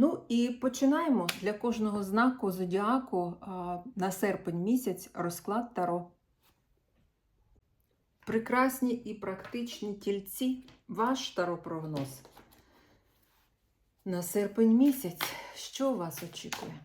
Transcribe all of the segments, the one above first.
Ну і починаємо для кожного знаку зодіаку на серпень місяць розклад Таро. Прекрасні і практичні тільці, ваш таро-прогноз. На серпень місяць, що вас очікує?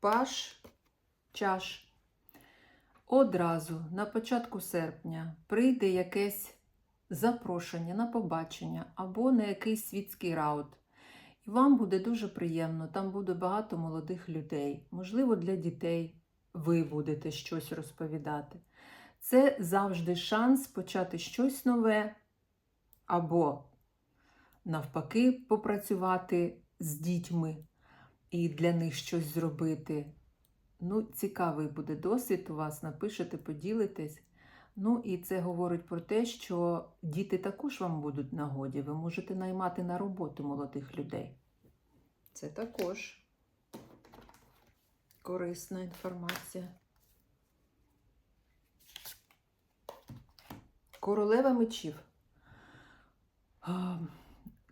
Паш чаш. Одразу на початку серпня прийде якесь запрошення на побачення або на якийсь світський раут. І вам буде дуже приємно, там буде багато молодих людей, можливо, для дітей ви будете щось розповідати. Це завжди шанс почати щось нове, або, навпаки, попрацювати з дітьми і для них щось зробити. Ну, цікавий буде досвід у вас, напишете, поділитесь. Ну, і це говорить про те, що діти також вам будуть нагоді. Ви можете наймати на роботу молодих людей. Це також корисна інформація. Королева мечів.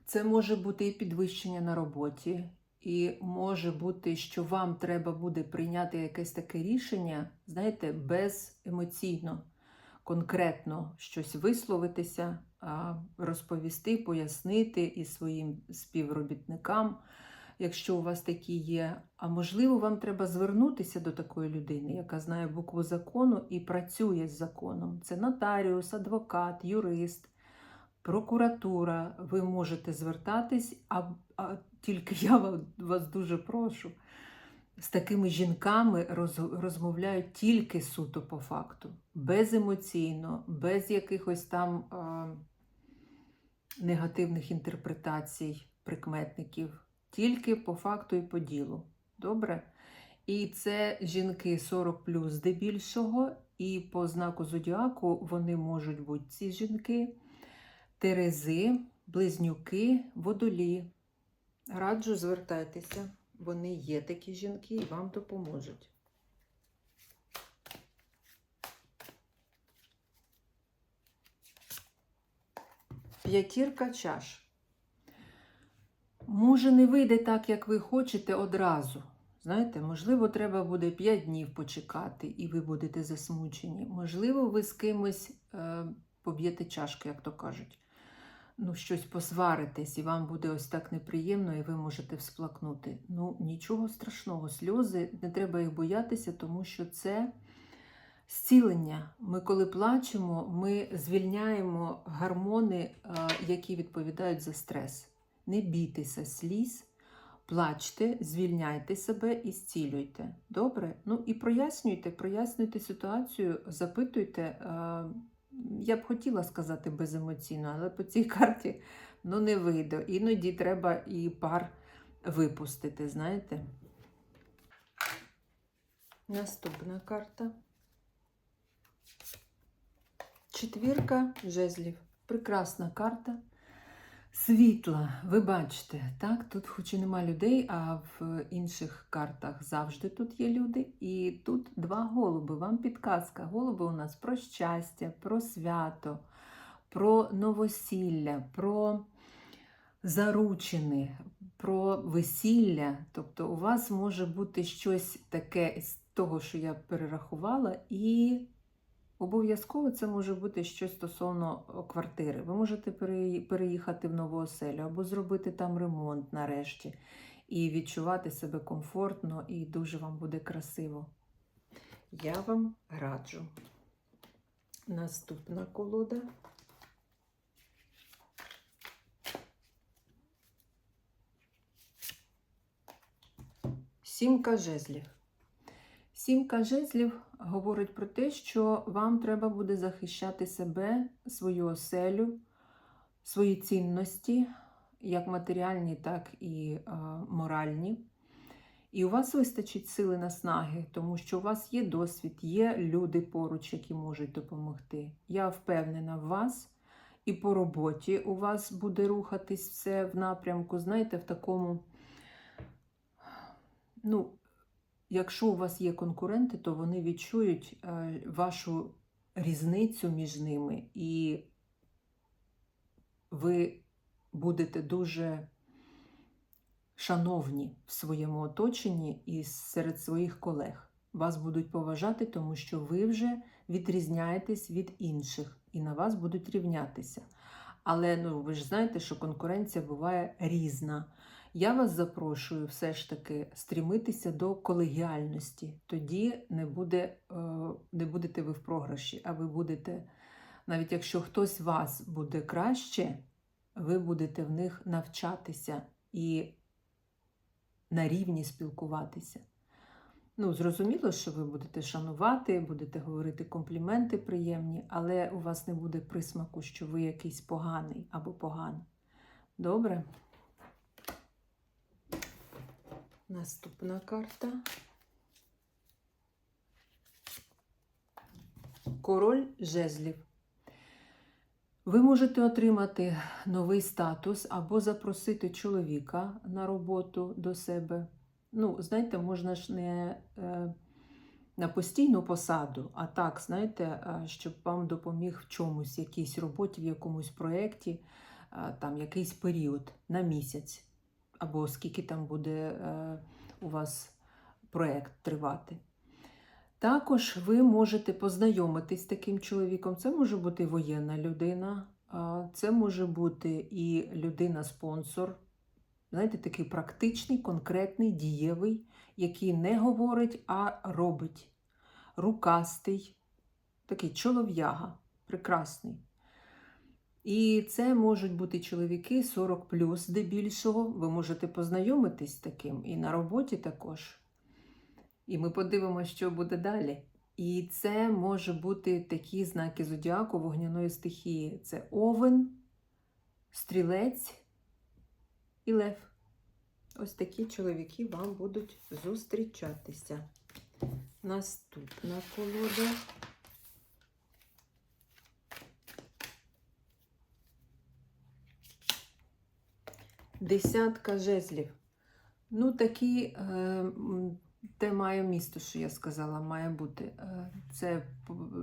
Це може бути і підвищення на роботі, і може бути, що вам треба буде прийняти якесь таке рішення, знаєте, беземоційно, конкретно щось висловитися, розповісти, пояснити і своїм співробітникам, якщо у вас такі є. А можливо, вам треба звернутися до такої людини, яка знає букву закону і працює з законом. Це нотаріус, адвокат, юрист. Прокуратура, ви можете звертатись, а, а тільки я вас дуже прошу. З такими жінками роз, розмовляють тільки суто по факту, беземоційно, без якихось там а, негативних інтерпретацій, прикметників, тільки по факту і по ділу. Добре? І це жінки 40 плюс здебільшого, і по знаку зодіаку вони можуть бути ці жінки, терези, близнюки, водолі. Раджу звертайтеся, вони є такі жінки і вам допоможуть. П'ятірка чаш. Може, не вийде так, як ви хочете одразу. Знаєте, можливо, треба буде 5 днів почекати, і ви будете засмучені. Можливо, ви з кимось е, поб'єте чашки, як то кажуть. Ну, щось посваритесь, і вам буде ось так неприємно, і ви можете всплакнути. Ну, нічого страшного, сльози, не треба їх боятися, тому що це зцілення. Ми, коли плачемо, ми звільняємо гормони, е, які відповідають за стрес. Не бійтеся сліз, плачте, звільняйте себе і зцілюйте. Добре? Ну і прояснюйте, прояснюйте ситуацію, запитуйте. Я б хотіла сказати беземоційно, але по цій карті ну, не вийде. Іноді треба і пар випустити, знаєте. Наступна карта. Четвірка жезлів. Прекрасна карта. Світла, ви бачите, так? Тут хоч і нема людей, а в інших картах завжди тут є люди. І тут два голуби. Вам підказка. Голуби у нас про щастя, про свято, про новосілля, про заручини, про весілля. Тобто у вас може бути щось таке з того, що я перерахувала, і Обов'язково це може бути щось стосовно квартири. Ви можете переїхати в нову оселю або зробити там ремонт нарешті і відчувати себе комфортно і дуже вам буде красиво. Я вам раджу. Наступна колода. Сімка жезлів. Сімка жезлів говорить про те, що вам треба буде захищати себе, свою оселю, свої цінності, як матеріальні, так і е, моральні. І у вас вистачить сили наснаги, тому що у вас є досвід, є люди поруч, які можуть допомогти. Я впевнена в вас, і по роботі у вас буде рухатись все в напрямку, знаєте, в такому. Ну, Якщо у вас є конкуренти, то вони відчують е, вашу різницю між ними, і ви будете дуже шановні в своєму оточенні і серед своїх колег. Вас будуть поважати, тому що ви вже відрізняєтесь від інших і на вас будуть рівнятися. Але ну, ви ж знаєте, що конкуренція буває різна. Я вас запрошую все ж таки стрімитися до колегіальності. Тоді не, буде, е, не будете ви в програші, а ви будете, навіть якщо хтось вас буде краще, ви будете в них навчатися і на рівні спілкуватися. Ну, зрозуміло, що ви будете шанувати, будете говорити компліменти приємні, але у вас не буде присмаку, що ви якийсь поганий або погана. Добре? Наступна карта. Король жезлів. Ви можете отримати новий статус або запросити чоловіка на роботу до себе. Ну, знаєте, можна ж не е, на постійну посаду, а так, знаєте, е, щоб вам допоміг в чомусь, якійсь роботі, в якомусь проєкті, е, там якийсь період на місяць або скільки там буде е, у вас проєкт тривати. Також ви можете познайомитись з таким чоловіком. Це може бути воєнна людина, це може бути і людина-спонсор. Знаєте, такий практичний, конкретний, дієвий, який не говорить, а робить. Рукастий, такий чолов'яга, прекрасний. І це можуть бути чоловіки 40 здебільшого. Ви можете познайомитись з таким і на роботі також. І ми подивимося, що буде далі. І це може бути такі знаки зодіаку вогняної стихії: це овен, стрілець і лев. Ось такі чоловіки вам будуть зустрічатися. Наступна колода Десятка жезлів. Ну, такі, е, те має місто, що я сказала, має бути. Е, Це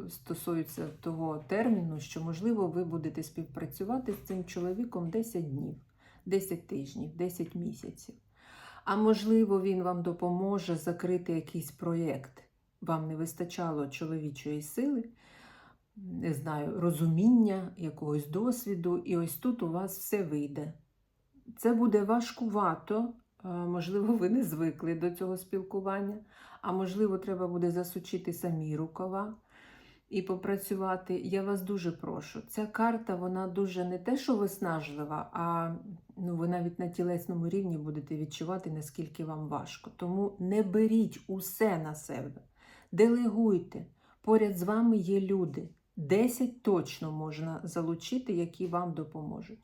стосується того терміну, що, можливо, ви будете співпрацювати з цим чоловіком 10 днів, 10 тижнів, 10 місяців. А можливо, він вам допоможе закрити якийсь проєкт. Вам не вистачало чоловічої сили, не знаю, розуміння, якогось досвіду, і ось тут у вас все вийде. Це буде важкувато, е, можливо, ви не звикли до цього спілкування, а можливо, треба буде засучити самі рукава і попрацювати. Я вас дуже прошу. Ця карта, вона дуже не те, що виснажлива, а ну, ви навіть на тілесному рівні будете відчувати, наскільки вам важко. Тому не беріть усе на себе, делегуйте. Поряд з вами є люди. 10 точно можна залучити, які вам допоможуть.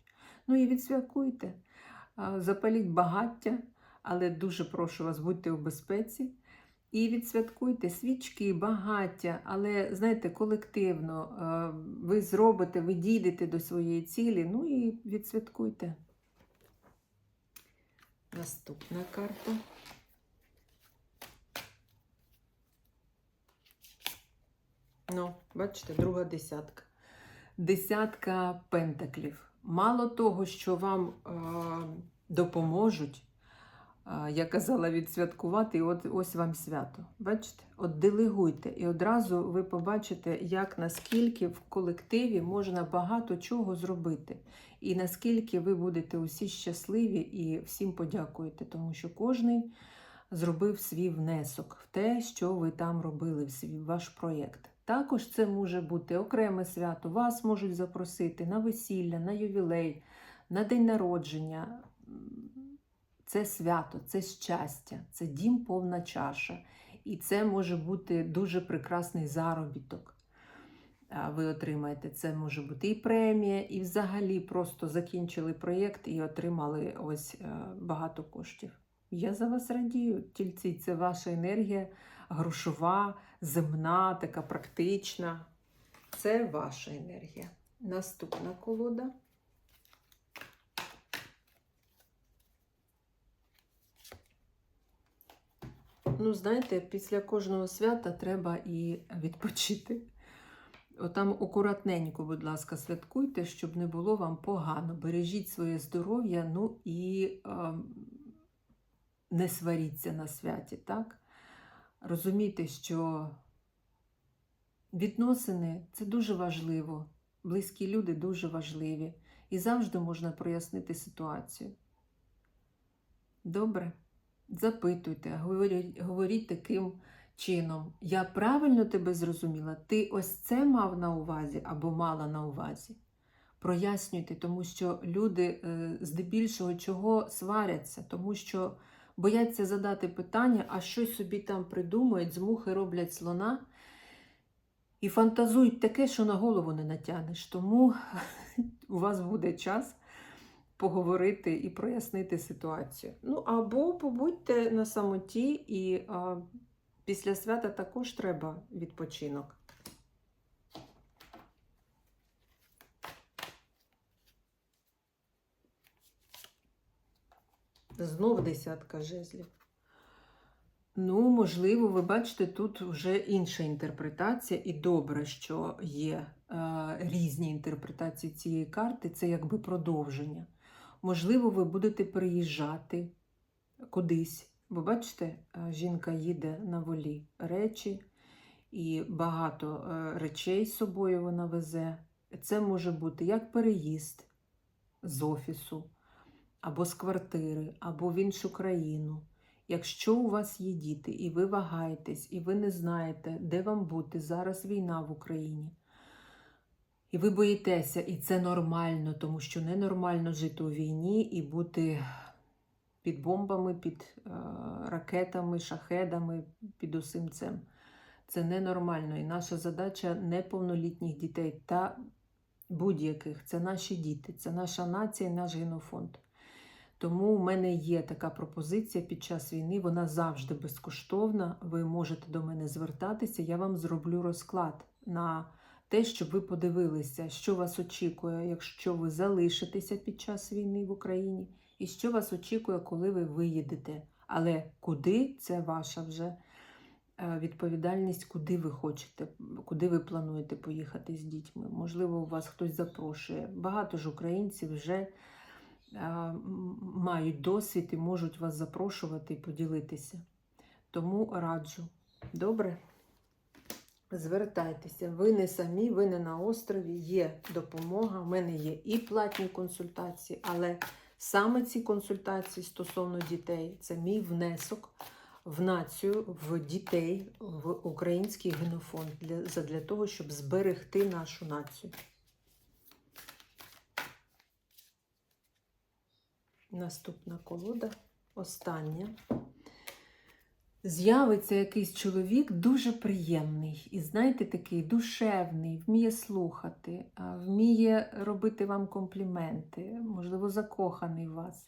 Ну і відсвяткуйте, запаліть багаття, але дуже прошу вас, будьте у безпеці. І відсвяткуйте свічки, багаття, але знаєте, колективно ви зробите, ви дійдете до своєї цілі, ну і відсвяткуйте. Наступна карта. Ну, бачите, друга десятка. Десятка пентаклів. Мало того, що вам е, допоможуть, е, я казала відсвяткувати, і от ось вам свято. Бачите? От делегуйте, і одразу ви побачите, як наскільки в колективі можна багато чого зробити. І наскільки ви будете усі щасливі і всім подякуєте, тому що кожний зробив свій внесок в те, що ви там робили, в свій ваш проєкт. Також це може бути окреме свято. Вас можуть запросити на весілля, на ювілей, на день народження. Це свято, це щастя, це дім повна чаша. І це може бути дуже прекрасний заробіток. Ви отримаєте. Це може бути і премія, і взагалі просто закінчили проєкт і отримали ось е, багато коштів. Я за вас радію. Тільці це ваша енергія грошова, земна, така практична. Це ваша енергія. Наступна колода. Ну, знаєте, після кожного свята треба і відпочити. Отам акуратненько, будь ласка, святкуйте, щоб не було вам погано. Бережіть своє здоров'я, ну і е, не сваріться на святі, так? Розумійте, що відносини це дуже важливо. Близькі люди дуже важливі. І завжди можна прояснити ситуацію. Добре? Запитуйте, говоріть, говоріть таким чином. Я правильно тебе зрозуміла? Ти ось це мав на увазі або мала на увазі? Прояснюйте, тому що люди е, здебільшого чого сваряться, тому що бояться задати питання, а щось собі там придумають, з мухи роблять слона і фантазують таке, що на голову не натягнеш. Тому у вас буде час поговорити і прояснити ситуацію. Ну, або побудьте на самоті, і а, після свята також треба відпочинок. Знов десятка жезлів. Ну, можливо, ви бачите, тут вже інша інтерпретація, і добре, що є е, різні інтерпретації цієї карти, це якби продовження. Можливо, ви будете переїжджати кудись. Ви бачите, е, жінка їде на волі речі, і багато е, речей з собою вона везе. Це може бути як переїзд з офісу, або з квартири, або в іншу країну. Якщо у вас є діти, і ви вагаєтесь, і ви не знаєте, де вам бути, зараз війна в Україні. І ви боїтеся, і це нормально, тому що ненормально жити у війні і бути під бомбами, під е, ракетами, шахедами, під усім цим. Це ненормально. І наша задача неповнолітніх дітей та будь-яких це наші діти, це наша нація і наш генофонд. Тому в мене є така пропозиція під час війни, вона завжди безкоштовна. Ви можете до мене звертатися, я вам зроблю розклад на те, щоб ви подивилися, що вас очікує, якщо ви залишитеся під час війни в Україні, і що вас очікує, коли ви виїдете. Але куди це ваша вже е, відповідальність, куди ви хочете, куди ви плануєте поїхати з дітьми. Можливо, у вас хтось запрошує. Багато ж українців вже мають досвід і можуть вас запрошувати і поділитися. Тому раджу. Добре? Звертайтеся, ви не самі, ви не на острові, є допомога. У мене є і платні консультації, але саме ці консультації стосовно дітей це мій внесок в націю, в дітей, в український генофонд для, задля того, щоб зберегти нашу націю. Наступна колода, остання. З'явиться якийсь чоловік дуже приємний і, знаєте, такий душевний, вміє слухати, вміє робити вам компліменти, можливо, закоханий в вас,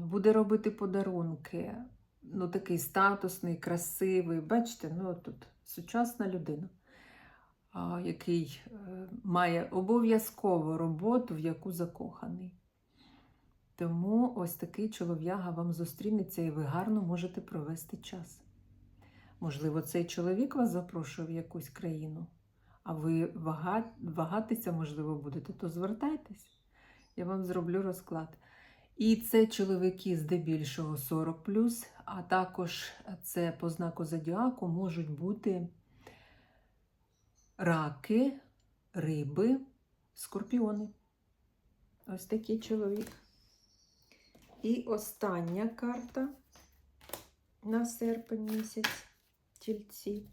буде робити подарунки. Ну, такий статусний, красивий. Бачите, ну тут сучасна людина, який е, має обов'язково роботу, в яку закоханий. Тому ось такий чолов'яга вам зустрінеться і ви гарно можете провести час. Можливо, цей чоловік вас запрошує в якусь країну, а ви вага... вагатися, можливо, будете, то звертайтесь. Я вам зроблю розклад. І це чоловіки здебільшого 40, а також це по знаку зодіаку можуть бути раки, риби, скорпіони. Ось такий чоловік. І остання карта на серпень місяць тільці.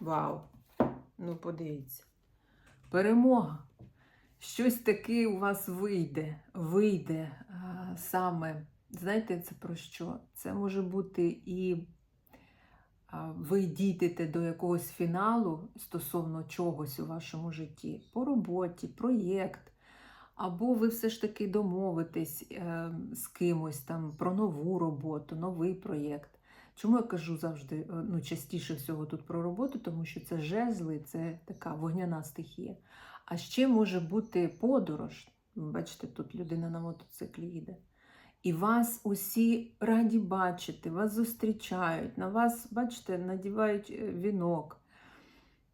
Вау! Ну, подивіться. Перемога. Щось таке у вас вийде. Вийде а, саме. Знаєте, це про що? Це може бути і а, ви дійдете до якогось фіналу стосовно чогось у вашому житті, по роботі, проєкт. Або ви все ж таки домовитесь е, з кимось там про нову роботу, новий проєкт. Чому я кажу завжди, е, ну, частіше всього тут про роботу, тому що це жезли, це така вогняна стихія. А ще може бути подорож. Бачите, тут людина на мотоциклі їде. І вас усі раді бачити, вас зустрічають, на вас, бачите, надівають е, вінок.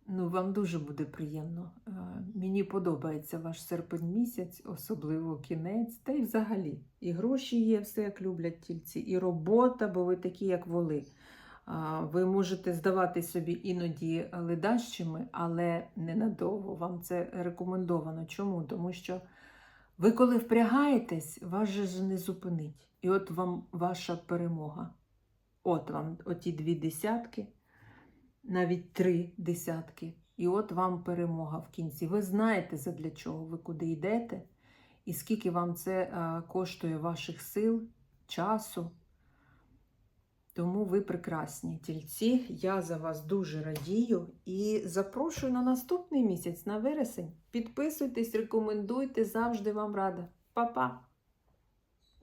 Ну, вам дуже буде приємно. Е, Мені подобається ваш серпень місяць, особливо кінець, та й взагалі. І гроші є, все як люблять тільці, і робота, бо ви такі, як воли. Ви можете здавати собі іноді ледащими, але ненадовго. Вам це рекомендовано. Чому? Тому що ви, коли впрягаєтесь, вас же не зупинить. І от вам ваша перемога. От вам оті дві десятки навіть три десятки. І от вам перемога в кінці. Ви знаєте, задля чого ви куди йдете, і скільки вам це а, коштує ваших сил, часу. Тому ви прекрасні тільці. Я за вас дуже радію і запрошую на наступний місяць, на вересень. Підписуйтесь, рекомендуйте, завжди вам рада. Па-па!